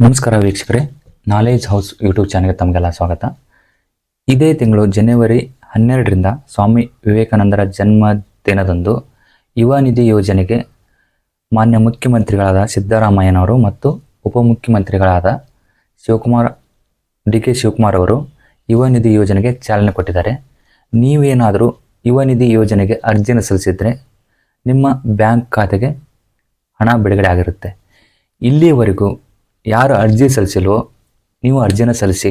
ನಮಸ್ಕಾರ ವೀಕ್ಷಕರೇ knowledge house YouTube ಚಾನಲ್ಗೆ ತಮಗೆಲ್ಲ ಸ್ವಾಗತ. ಇದೇ ತಿಂಗಳು ಜನವರಿ ಹನ್ನೆರಡರಿಂದ ಸ್ವಾಮಿ ವಿವೇಕಾನಂದರ ಜನ್ಮದಿನದಂದು ಯುವ ನಿಧಿ ಯೋಜನೆಗೆ ಮಾನ್ಯ ಮುಖ್ಯಮಂತ್ರಿಗಳಾದ ಸಿದ್ದರಾಮಯ್ಯನವರು ಮತ್ತು ಉಪಮುಖ್ಯಮಂತ್ರಿಗಳಾದ ಶಿವಕುಮಾರ್, ಡಿ ಕೆ ಶಿವಕುಮಾರ್ ಅವರು ಯುವ ನಿಧಿ ಯೋಜನೆಗೆ ಚಾಲನೆ ಕೊಟ್ಟಿದ್ದಾರೆ. ನೀವೇನಾದರೂ ಯುವ ನಿಧಿ ಯೋಜನೆಗೆ ಅರ್ಜಿಯನ್ನು ಸಲ್ಲಿಸಿದರೆ ನಿಮ್ಮ ಬ್ಯಾಂಕ್ ಖಾತೆಗೆ ಹಣ ಬಿಡುಗಡೆ ಆಗಿರುತ್ತೆ. ಇಲ್ಲಿಯವರೆಗೂ ಯಾರು ಅರ್ಜಿ ಸಲ್ಲಿಸಿಲ್ವೋ ನೀವು ಅರ್ಜಿನ ಸಲ್ಲಿಸಿ,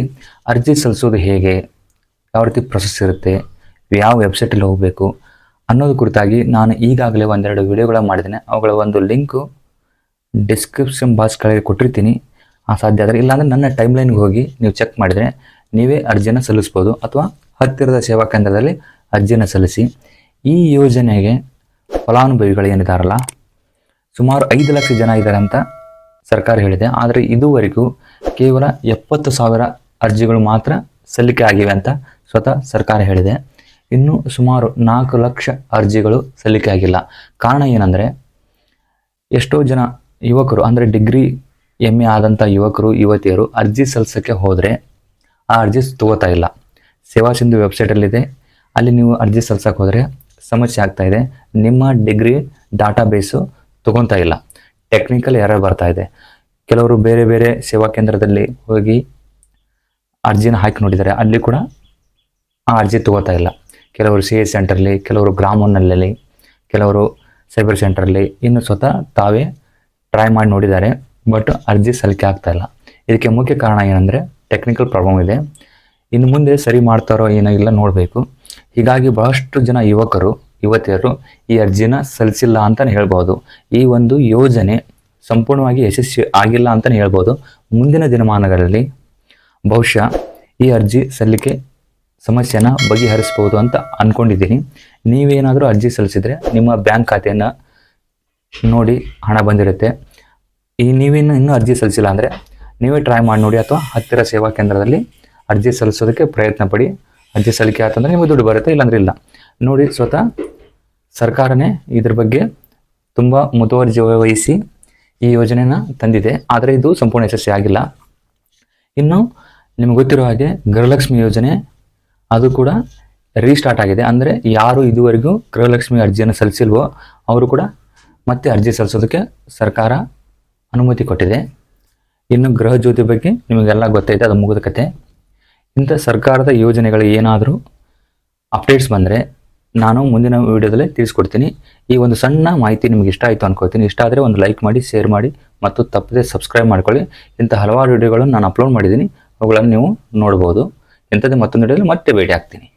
ಅರ್ಜಿ ಸಲ್ಲಿಸೋದು ಹೇಗೆ, ಯಾವ ರೀತಿ ಪ್ರೊಸೆಸ್ ಇರುತ್ತೆ, ಯಾವ ವೆಬ್ಸೈಟಲ್ಲಿ ಹೋಗಬೇಕು ಅನ್ನೋದು ಕುರಿತಾಗಿ ನಾನು ಈಗಾಗಲೇ ಒಂದೆರಡು ವಿಡಿಯೋಗಳ ಮಾಡಿದ್ದೇನೆ. ಅವುಗಳ ಒಂದು ಲಿಂಕು ಡಿಸ್ಕ್ರಿಪ್ಷನ್ ಬಾಕ್ಸ್ ಕೆಳಗೆ ಕೊಟ್ಟಿರ್ತೀನಿ. ಆ ಸಾಧ್ಯ ಆದರೆ ಇಲ್ಲಾಂದರೆ ನನ್ನ ಟೈಮ್ಲೈನ್ಗೆ ಹೋಗಿ ನೀವು ಚೆಕ್ ಮಾಡಿದರೆ ನೀವೇ ಅರ್ಜಿನ ಸಲ್ಲಿಸ್ಬೋದು. ಅಥವಾ ಹತ್ತಿರದ ಸೇವಾ ಕೇಂದ್ರದಲ್ಲಿ ಅರ್ಜಿನ ಸಲ್ಲಿಸಿ. ಈ ಯೋಜನೆಗೆ ಫಲಾನುಭವಿಗಳು ಏನಿದಾರಲ್ಲ, ಸುಮಾರು ಐದು ಲಕ್ಷ ಜನ ಇದ್ದಾರೆ ಅಂತ ಸರ್ಕಾರ ಹೇಳಿದೆ. ಆದರೆ ಇದುವರೆಗೂ ಕೇವಲ ಎಪ್ಪತ್ತು ಸಾವಿರ ಅರ್ಜಿಗಳು ಮಾತ್ರ ಸಲ್ಲಿಕೆ ಆಗಿವೆ ಅಂತ ಸ್ವತಃ ಸರ್ಕಾರ ಹೇಳಿದೆ. ಇನ್ನು ಸುಮಾರು ನಾಲ್ಕು ಲಕ್ಷ ಅರ್ಜಿಗಳು ಸಲ್ಲಿಕೆ ಆಗಿಲ್ಲ. ಕಾರಣ ಏನಂದರೆ ಎಷ್ಟೋ ಜನ ಯುವಕರು, ಅಂದರೆ ಡಿಗ್ರಿ ಎಂ ಎ ಆದಂಥ ಯುವಕರು, ಯುವತಿಯರು ಅರ್ಜಿ ಸಲ್ಲಿಸೋಕ್ಕೆ ಹೋದರೆ ಆ ಅರ್ಜಿ ತಗೋತಾ ಇಲ್ಲ. ಸೇವಾ ಸಿಂಧು ವೆಬ್ಸೈಟಲ್ಲಿದೆ ಅಲ್ಲಿ ನೀವು ಅರ್ಜಿ ಸಲ್ಲಿಸೋಕೆ ಹೋದರೆ ಸಮಸ್ಯೆ ಆಗ್ತಾ ಇದೆ. ನಿಮ್ಮ ಡಿಗ್ರಿ ಡಾಟಾ ಬೇಸು ತಗೊತಾ ಇಲ್ಲ. ಟೆಕ್ನಿಕಲ್ ಎರರ್ ಬರ್ತಾ ಇದೆ. ಕೆಲವರು ಬೇರೆ ಬೇರೆ ಸೇವಾ ಕೇಂದ್ರದಲ್ಲಿ ಹೋಗಿ ಅರ್ಜಿನ ಹಾಕಿ ನೋಡಿದ್ದಾರೆ. ಅಲ್ಲಿ ಕೂಡ ಆ ಅರ್ಜಿ ತಗೋತಾ ಇಲ್ಲ. ಕೆಲವರು ಸಿ ಎಸ್ ಸೆಂಟರ್ಲಿ, ಕೆಲವರು ಗ್ರಾಮನಲ್ಲಿ ಕೆಲವರು ಸೈಬರ್ ಸೆಂಟರ್ಲಿ ಇನ್ನು ಸ್ವತಃ ತಾವೇ ಟ್ರೈ ಮಾಡಿ ನೋಡಿದ್ದಾರೆ. ಬಟ್ ಅರ್ಜಿ ಸಲ್ಲಿಕೆ ಆಗ್ತಾ ಇಲ್ಲ. ಇದಕ್ಕೆ ಮುಖ್ಯ ಕಾರಣ ಏನಂದರೆ ಟೆಕ್ನಿಕಲ್ ಪ್ರಾಬ್ಲಮ್ ಇದೆ. ಇನ್ನು ಮುಂದೆ ಸರಿ ಮಾಡ್ತಾರೋ ಏನೋ ಇಲ್ಲ ನೋಡಬೇಕು. ಹೀಗಾಗಿ ಬಹಳಷ್ಟು ಜನ ಯುವಕರು ಯುವತಿಯರು ಈ ಅರ್ಜಿನ ಸಲ್ಲಿಸಿಲ್ಲ ಅಂತಲೇ ಹೇಳ್ಬೋದು ಈ ಒಂದು ಯೋಜನೆ ಸಂಪೂರ್ಣವಾಗಿ ಯಶಸ್ವಿ ಆಗಿಲ್ಲ ಅಂತಲೇ ಹೇಳ್ಬೋದು ಮುಂದಿನ ದಿನಮಾನಗಳಲ್ಲಿ ಬಹುಶಃ ಈ ಅರ್ಜಿ ಸಲ್ಲಿಕೆ ಸಮಸ್ಯೆನ ಬಗೆಹರಿಸ್ಬೋದು ಅಂತ ಅಂದ್ಕೊಂಡಿದ್ದೀನಿ ನೀವೇನಾದರೂ ಅರ್ಜಿ ಸಲ್ಲಿಸಿದರೆ ನಿಮ್ಮ ಬ್ಯಾಂಕ್ ಖಾತೆಯನ್ನು ನೋಡಿ ಹಣ ಬಂದಿರುತ್ತೆ. ಈ ನೀವೇನು ಇನ್ನೂ ಅರ್ಜಿ ಸಲ್ಲಿಸಿಲ್ಲ ಅಂದರೆ ನೀವೇ ಟ್ರೈ ಮಾಡಿ ನೋಡಿ ಅಥವಾ ಹತ್ತಿರ ಸೇವಾ ಕೇಂದ್ರದಲ್ಲಿ ಅರ್ಜಿ ಸಲ್ಲಿಸೋದಕ್ಕೆ ಪ್ರಯತ್ನ ಪಡಿ. ಅರ್ಜಿ ಸಲ್ಲಿಕೆ ಆಯ್ತಂದ್ರೆ ನಿಮಗೆ ದುಡ್ಡು ಬರುತ್ತೆ, ಇಲ್ಲಾಂದ್ರೆ ಇಲ್ಲ. ನೋಡಿ ಸ್ವತಃ ಸರ್ಕಾರನೇ ಇದ್ರ ಬಗ್ಗೆ ತುಂಬ ಮುತುವರ್ಜಿ ವಹಿಸಿ ಈ ಯೋಜನೆನ ತಂದಿದೆ. ಆದರೆ ಇದು ಸಂಪೂರ್ಣ ಯಶಸ್ವಿ ಆಗಿಲ್ಲ. ಇನ್ನು ನಿಮ್ಗೆ ಗೊತ್ತಿರೋ ಹಾಗೆ ಗೃಹಲಕ್ಷ್ಮಿ ಯೋಜನೆ ಅದು ಕೂಡ ರೀಸ್ಟಾರ್ಟ್ ಆಗಿದೆ. ಅಂದರೆ ಯಾರು ಇದುವರೆಗೂ ಗೃಹಲಕ್ಷ್ಮಿ ಅರ್ಜಿಯನ್ನು ಸಲ್ಲಿಸಿಲ್ವೋ ಅವರು ಕೂಡ ಮತ್ತೆ ಅರ್ಜಿ ಸಲ್ಲಿಸೋದಕ್ಕೆ ಸರ್ಕಾರ ಅನುಮತಿ ಕೊಟ್ಟಿದೆ. ಇನ್ನು ಗೃಹ ಜ್ಯೋತಿ ಬಗ್ಗೆ ನಿಮಗೆಲ್ಲ ಗೊತ್ತೈತೆ, ಅದು ಮುಗಿದ ಕತೆ. ಇಂಥ ಸರ್ಕಾರದ ಯೋಜನೆಗಳು ಏನಾದರೂ ಅಪ್ಡೇಟ್ಸ್ ಬಂದರೆ ನಾನು ಮುಂದಿನ ವಿಡಿಯೋದಲ್ಲಿ ತಿಳಿಸ್ಕೊಡ್ತೀನಿ. ಈ ಒಂದು ಸಣ್ಣ ಮಾಹಿತಿ ನಿಮಗೆ ಇಷ್ಟ ಆಯಿತು ಅನ್ಕೋತೀನಿ ಇಷ್ಟ ಆದರೆ ಒಂದು ಲೈಕ್ ಮಾಡಿ, ಶೇರ್ ಮಾಡಿ ಮತ್ತು ತಪ್ಪದೆ ಸಬ್ಸ್ಕ್ರೈಬ್ ಮಾಡ್ಕೊಳ್ಳಿ. ಇಂಥ ಹಲವಾರು ವಿಡಿಯೋಗಳನ್ನು ನಾನು ಅಪ್ಲೋಡ್ ಮಾಡಿದ್ದೀನಿ. ಅವುಗಳನ್ನು ನೀವು ನೋಡ್ಬೋದು. ಇಂಥದ್ದೇ ಮತ್ತೊಂದು ವಿಡಿಯೋದಲ್ಲಿ ಮತ್ತೆ ಭೇಟಿ ಆಗ್ತೀನಿ.